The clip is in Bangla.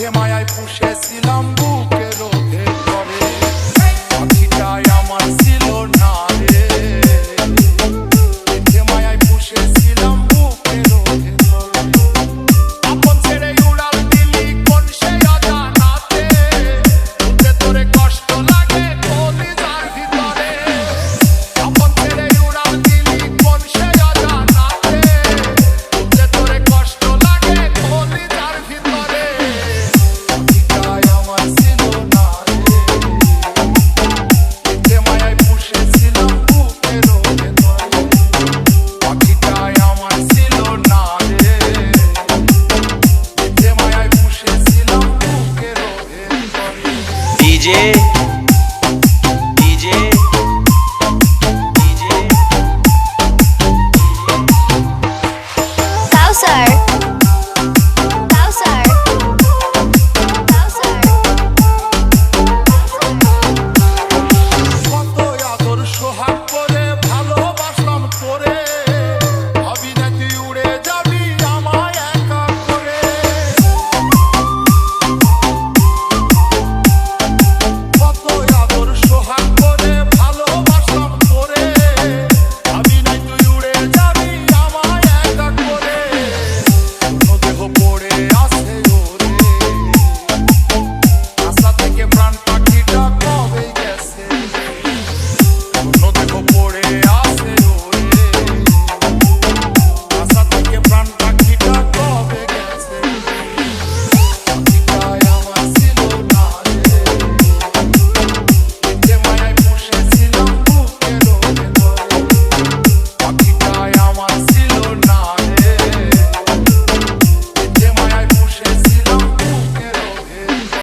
সে মায়ায় পুষেছিলাম বুকে। yeah.